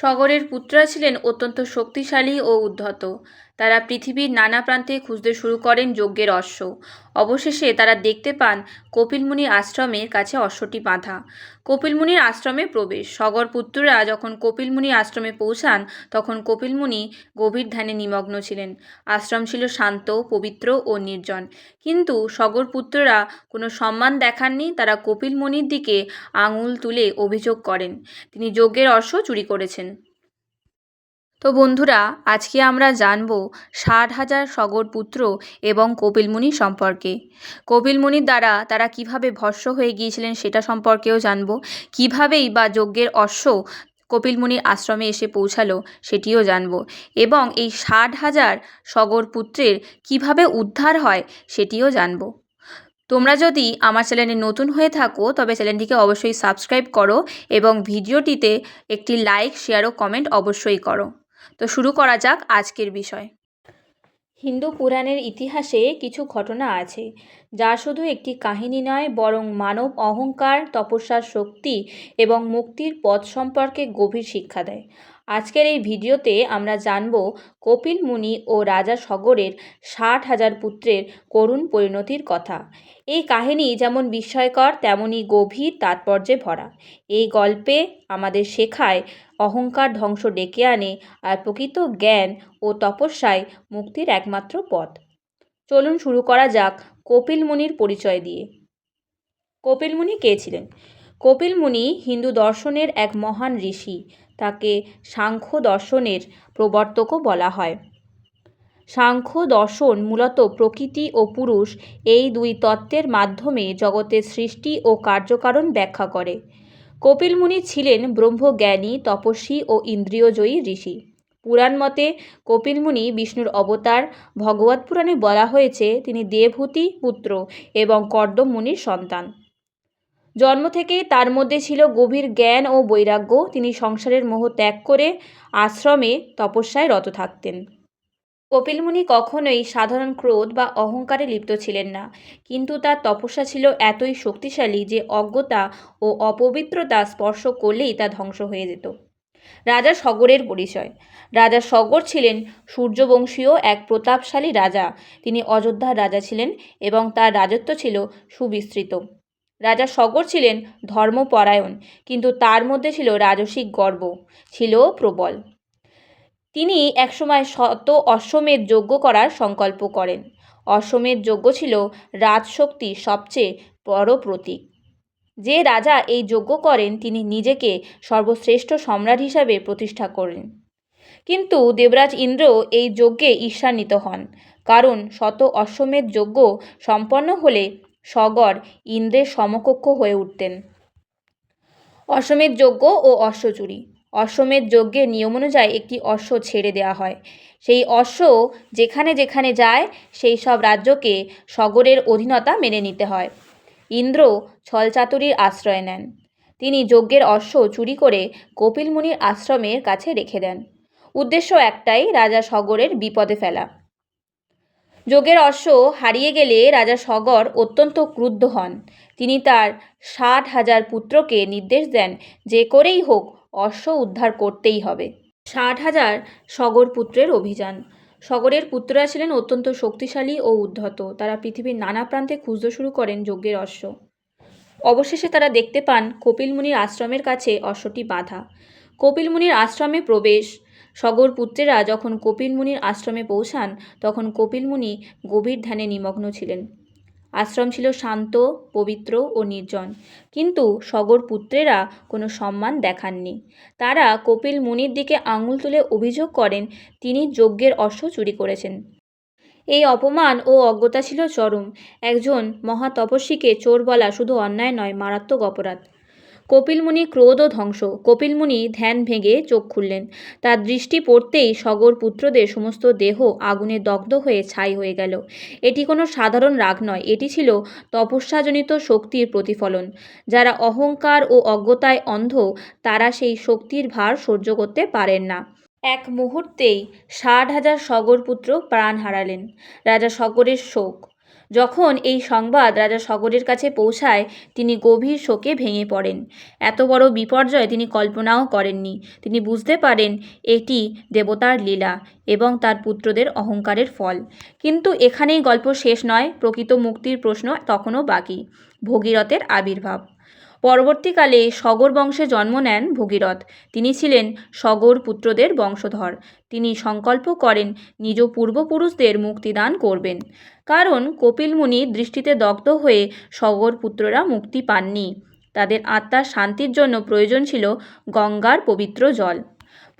সগরের পুত্রা ছিলেন অত্যন্ত শক্তিশালী ও উদ্ধত। তারা পৃথিবীর নানা প্রান্তে খুঁজতে শুরু করেন যজ্ঞের অশ্ব। অবশেষে তারা দেখতে পান কপিলমুনির আশ্রমের কাছে অশ্বটি বাঁধা। কপিলমুনির আশ্রমে প্রবেশ। সগর পুত্ররা যখন কপিলমুনির আশ্রমে পৌঁছান, তখন কপিলমুনি গভীর ধ্যানে নিমগ্ন ছিলেন। আশ্রম ছিল শান্ত, পবিত্র ও নির্জন। কিন্তু সগর পুত্ররা কোনো সম্মান দেখাননি। তারা কপিলমুনির দিকে আঙুল তুলে অভিযোগ করেন, তিনি যজ্ঞের অশ্ব চুরি করেছেন। তো বন্ধুরা, আজকে আমরা জানব ষাট হাজার সগর পুত্র এবং কপিলমুনি সম্পর্কে। কপিলমুনির দ্বারা তারা কীভাবে ভস্য হয়ে গিয়েছিলেন সেটা সম্পর্কেও জানব। কিভাবেই বা যজ্ঞের অশ্ব কপিলমুনির আশ্রমে এসে পৌঁছালো সেটিও জানব। এবং এই ষাট হাজার সগর পুত্রের কীভাবে উদ্ধার হয় সেটিও জানব। তোমরা যদি আমার চ্যানেলে নতুন হয়ে থাকো, তবে চ্যানেলটিকে অবশ্যই সাবস্ক্রাইব করো এবং ভিডিওটিতে একটি লাইক, শেয়ার ও কমেন্ট অবশ্যই করো। তো শুরু করা যাক আজকের বিষয়। হিন্দু পুরাণের ইতিহাসে কিছু ঘটনা আছে, যা শুধু একটি কাহিনী নয়, বরং মানব অহংকার, তপস্যার শক্তি এবং মুক্তির পথ সম্পর্কে গভীর শিক্ষা দেয়। আজকের এই ভিডিওতে আমরা জানব কপিল মুনি ও রাজা সগরের ষাট হাজার পুত্রের করুণ পরিণতির কথা। এই কাহিনী যেমন বিস্ময়কর তেমনই গভীর তাৎপর্যে ভরা। এই গল্পে আমাদের শেখায় অহংকার ধ্বংস ডেকে আনে আর প্রকৃত জ্ঞান ও তপস্যায় মুক্তির একমাত্র পথ। চলুন শুরু করা যাক কপিল মুনির পরিচয় দিয়ে। কপিল মুনি কে ছিলেন? কপিল মুনি হিন্দু দর্শনের এক মহান ঋষি। তাকে সাংখ্য দর্শনের প্রবর্তকও বলা হয়। সাংখ্য দর্শন মূলত প্রকৃতি ও পুরুষ এই দুই তত্ত্বের মাধ্যমে জগতের সৃষ্টি ও কার্যকারণ ব্যাখ্যা করে। কপিল মুনি ছিলেন ব্রহ্মজ্ঞানী, তপস্বী ও ইন্দ্রিয়জয়ী ঋষি। পুরাণ মতে কপিল মুনি বিষ্ণুর অবতার ভগবত পুরাণে বলা হয়েছে, তিনি দেবহূতি পুত্র এবং কর্দম মুনির সন্তান। জন্ম থেকেই তার মধ্যে ছিল গভীর জ্ঞান ও বৈরাগ্য। তিনি সংসারের মোহ ত্যাগ করে আশ্রমে তপস্যায় রত থাকতেন। কপিলমুনি কখনোই সাধারণ ক্রোধ বা অহংকারে লিপ্ত ছিলেন না। কিন্তু তার তপস্যা ছিল এতই শক্তিশালী যে অজ্ঞতা ও অপবিত্রতা স্পর্শ করলেই তা ধ্বংস হয়ে যেত। রাজা সগরের পরিচয়। রাজা সগর ছিলেন সূর্যবংশীয় এক প্রতাপশালী রাজা। তিনি অযোধ্যার রাজা ছিলেন এবং তার রাজত্ব ছিল সুবিস্তৃত। রাজা সগর ছিলেন ধর্মপরায়ণ, কিন্তু তার মধ্যে ছিল রাজসিক গর্ব, ছিল প্রবল। তিনি একসময় শত অশ্বমেধ যজ্ঞ করার সংকল্প করেন। অশ্বমেধ যজ্ঞ ছিল রাজশক্তি সবচেয়ে বড় প্রতীক। যে রাজা এই যজ্ঞ করেন, তিনি নিজেকে সর্বশ্রেষ্ঠ সম্রাট হিসাবে প্রতিষ্ঠা করেন। কিন্তু দেবরাজ ইন্দ্র এই যজ্ঞে ঈর্ষান্বিত হন, কারণ শত অশ্বমেধ যজ্ঞ সম্পন্ন হলে সগর ইন্দ্রের সমকক্ষ হয়ে উঠতেন। অশ্বমেধ যজ্ঞ ও অশ্বচুরি অশ্বমেধ যজ্ঞের নিয়ম অনুযায়ী একটি অশ্ব ছেড়ে দেওয়া হয়। সেই অশ্ব যেখানে যেখানে যায়, সেই সব রাজ্যকে সগরের অধীনতা মেনে নিতে হয়। ইন্দ্র ছলচাতুরির আশ্রয় নেন। তিনি যজ্ঞের অশ্ব চুরি করে কপিলমুনির আশ্রমের কাছে রেখে দেন। উদ্দেশ্য একটাই, রাজা সগরের বিপদে ফেলা। যোগের অশ্ব হারিয়ে গেলে রাজা সগর অত্যন্ত ক্রুদ্ধ হন। তিনি তার ষাট হাজার পুত্রকে নির্দেশ দেন যে করেই হোক অশ্ব উদ্ধার করতেই হবে। ষাট হাজার সগর পুত্রের অভিযান। সগরের পুত্ররা ছিলেন অত্যন্ত শক্তিশালী ও উদ্ধত। তারা পৃথিবীর নানা প্রান্তে খুঁজতে শুরু করেন যজ্ঞের অশ্ব। অবশেষে তারা দেখতে পান কপিলমুনির আশ্রমের কাছে অশ্বটি বাঁধা। কপিলমুনির আশ্রমে প্রবেশ সগর পুত্রেরা যখন কপিল মুনির আশ্রমে পৌঁছান, তখন কপিলমুনি গভীর ধ্যানে নিমগ্ন ছিলেন। আশ্রম ছিল শান্ত, পবিত্র ও নির্জন। কিন্তু সগর পুত্রেরা কোনো সম্মান দেখাননি। তারা কপিল মুনির দিকে আঙুল তুলে অভিযোগ করেন, তিনি যজ্ঞের অশ্ব চুরি করেছেন। এই অপমান ও অজ্ঞতা ছিল চরম। একজন মহাতপস্বীকে চোর বলা শুধু অন্যায় নয়, মারাত্মক অপরাধ। কপিলমুনি ক্রোধ ও ধ্বংস। কপিলমুনি ধ্যান ভেঙে চোখ খুললেন। তার দৃষ্টি পড়তেই সগর পুত্রদের সমস্ত দেহ আগুনে দগ্ধ হয়ে ছাই হয়ে গেল। এটি কোনো সাধারণ রাগ নয়, এটি ছিল তপস্যাজনিত শক্তির প্রতিফলন। যারা অহংকার ও অজ্ঞতায় অন্ধ, তারা সেই শক্তির ভার সহ্য করতে পারেন না। এক মুহূর্তেই ষাট হাজার সগর পুত্র প্রাণ হারালেন। রাজা সগরের শোক যখন এই সংবাদ রাজা সগরের কাছে পৌঁছায়, তিনি গভীর শোকে ভেঙে পড়েন। এত বড় বিপর্যয় তিনি কল্পনাও করেননি। তিনি বুঝতে পারেন এটি দেবতার লীলা এবং তার পুত্রদের অহংকারের ফল। কিন্তু এখানেই গল্প শেষ নয়, প্রকৃত মুক্তির প্রশ্ন তখনও বাকি। ভগীরথের আবির্ভাব। পরবর্তীকালে সগর বংশে জন্ম নেন ভগীরথ। তিনি ছিলেন সগর পুত্রদের বংশধর। তিনি সংকল্প করেন নিজ পূর্বপুরুষদের মুক্তিদান করবেন। কারণ কপিল মুনির দৃষ্টিতে দগ্ধ হয়ে সগর পুত্ররা মুক্তি পাননি। তাদের আত্মার শান্তির জন্য প্রয়োজন ছিল গঙ্গার পবিত্র জল।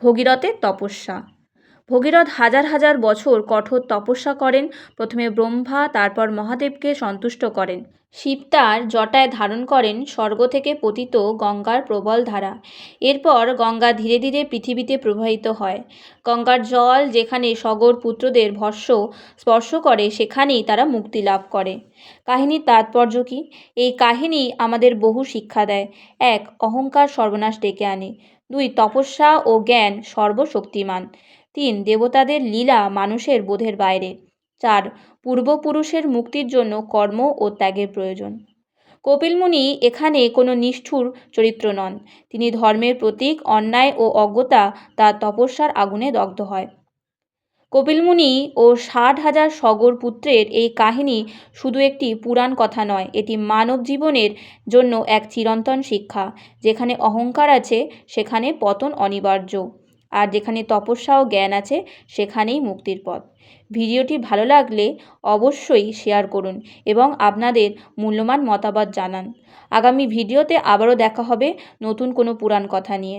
ভগীরথের তপস্যা ভগীরথ হাজার হাজার বছর কঠোর তপস্যা করেন, প্রথমে ব্রহ্মা, তারপর মহাদেবকে সন্তুষ্ট করেন। শিব তার জটায় ধারণ করেন স্বর্গ থেকে পতিত গঙ্গার প্রবল ধারা। এরপর গঙ্গা ধীরে ধীরে পৃথিবীতে প্রবাহিত হয়। গঙ্গার জল যেখানে সগর পুত্রদের ভস্য স্পর্শ করে, সেখানেই তারা মুক্তি লাভ করে। কাহিনীর তাৎপর্য কী? এই কাহিনী আমাদের বহু শিক্ষা দেয়। এক, অহংকার সর্বনাশ ডেকে আনে। দুই, তপস্যা ও জ্ঞান সর্বশক্তিমান। তিন দেবতাদের লীলা মানুষের বোধের বাইরে। চার, পূর্বপুরুষের মুক্তির জন্য কর্ম ও ত্যাগের প্রয়োজন। কপিলমুনি এখানে কোনো নিষ্ঠুর চরিত্র নন। তিনি ধর্মের প্রতীক, অন্যায় ও অজ্ঞতা তার তপস্যার আগুনে দগ্ধ হয়। কপিলমুনি ও ষাট হাজার সগর পুত্রের এই কাহিনী শুধু একটি পুরাণ কথা নয়, এটি মানব জীবনের জন্য এক চিরন্তন শিক্ষা। যেখানে অহংকার আছে, সেখানে পতন অনিবার্য। আর যেখানে তপস্যা ও জ্ঞান আছে, সেখানেই মুক্তির পথ। ভিডিওটি ভালো লাগলে অবশ্যই শেয়ার করুন এবং আপনাদের মূল্যবান মতামত জানান। আগামী ভিডিওতে আবারও দেখা হবে নতুন কোনো পুরাণ কথা নিয়ে।